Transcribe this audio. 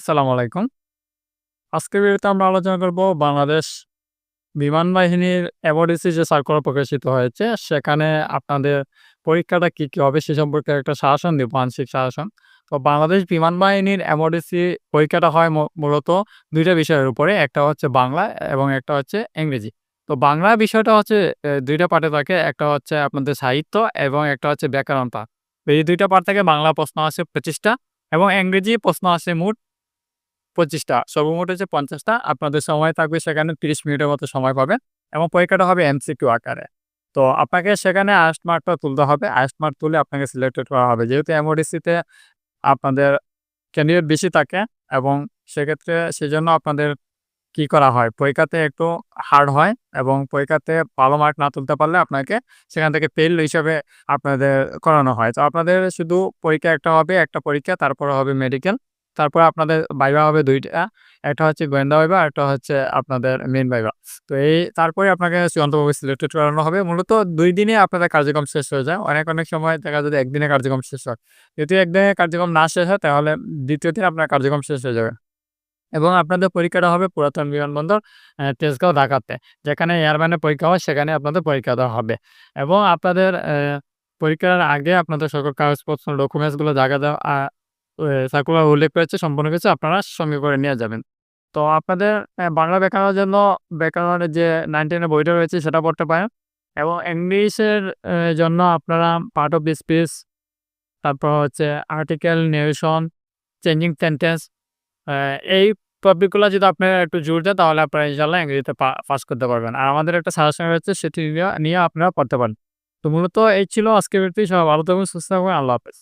আসসালামু আলাইকুম। আজকের ভিডিওতে আমরা আলোচনা করব বাংলাদেশ বিমান বাহিনীর এমওডিসি যে সার্কুলার প্রকাশিত হয়েছে, সেখানে আপনাদের পরীক্ষাটা কি, কি হবে সে সম্পর্কে একটা শাসন দিব, আংশিক শাসন তো বাংলাদেশ বিমান বাহিনীর এমওডিসি পরীক্ষাটা হয় মূলত দুইটা বিষয়ের উপরে। একটা হচ্ছে বাংলা এবং একটা হচ্ছে ইংরেজি। তো বাংলা বিষয়টা হচ্ছে দুইটা পার্টে থাকে। একটা হচ্ছে আপনাদের সাহিত্য এবং একটা হচ্ছে ব্যাকরণ পার্ট। এই দুইটা পার্ট থেকে বাংলা প্রশ্ন আসে ২৫ টা এবং ইংরেজি প্রশ্ন আসে মোট ২৫ টা। সর্বমোট হচ্ছে পঞ্চাশটা আপনাদের সময় থাকবে সেখানে ৩০ মিনিটের মতো সময় পাবেন এবং পরীক্ষাটা হবে এমসিকিউ আকারে। তো আপনাকে সেখানে হাইয়েস্ট মার্কটা তুলতে হবে। হাইয়েস্ট মার্ক তুলে আপনাকে সিলেক্টেড করা হবে। যেহেতু এমওডিসিতে আপনাদের ক্যান্ডিডেট বেশি থাকে এবং সেক্ষেত্রে সেজন্য আপনাদের কি করা হয়, পরীক্ষাতে একটু হার্ড হয় এবং পরীক্ষাতে ভালো মার্ক না তুলতে পারলে আপনাকে সেখান থেকে ফেইল হিসাবে আপনাদের করানো হয়। তো আপনাদের শুধু পরীক্ষা একটা হবে, একটা পরীক্ষা তারপরে হবে মেডিকেল। তারপরে আপনাদের ভাইভা হবে দুইটা একটা হচ্ছে গোয়েন্দা ভাইভা, আরেকটা হচ্ছে আপনাদের মেন ভাইভা। তো এই তারপরে আপনাকে চূড়ান্তভাবে সিলেক্টেড করানো হবে। মূলত দুই দিনে আপনাদের কার্যক্রম শেষ হয়ে যায়। অনেক, অনেক সময় দেখা যায় একদিনে কার্যক্রম শেষ হয়। যদি একদিনে কার্যক্রম না শেষ হয় তাহলে দ্বিতীয় দিন আপনার কার্যক্রম শেষ হয়ে যাবে। এবং আপনাদের পরীক্ষাটা হবে পুরাতন বিমানবন্দর তেজগাঁও, ঢাকাতে। যেখানে এয়ারম্যানের পরীক্ষা হয় সেখানে আপনাদের পরীক্ষা দেওয়া হবে। এবং আপনাদের পরীক্ষার আগে আপনাদের সকল কাগজপত্র, ডকুমেন্টসগুলো জায়গা যা, যা আ এ সার্কুলার উল্লেখ করেছে সম্পূর্ণ কিছু আপনারা সঙ্গে করে নিয়ে যাবেন। তো আপনাদের বাংলা ব্যাকরণের জন্য ব্যাকরণের যে 9-10 বইটা রয়েছে সেটা পড়তে পারেন এবং ইংলিশের জন্য আপনারা পার্ট অফ দি স্পিচ, তারপর হচ্ছে আর্টিকেল, নিউশন চেঞ্জিং সেন্টেন্স এই টপিকগুলা যদি আপনারা একটু জোর দেন তাহলে আপনারা ইনশাআল্লাহ ইংরেজিতে পাস করতে পারবেন। আর আমাদের একটা সাজেশন রয়েছে সেটি নিয়ে আপনারা পড়তে পারেন। তো মূলত এই ছিল আজকের ভিডিওটি। সবাই ভালো থাকবেন, সুস্থ থাকবেন। আল্লাহ হাফেজ।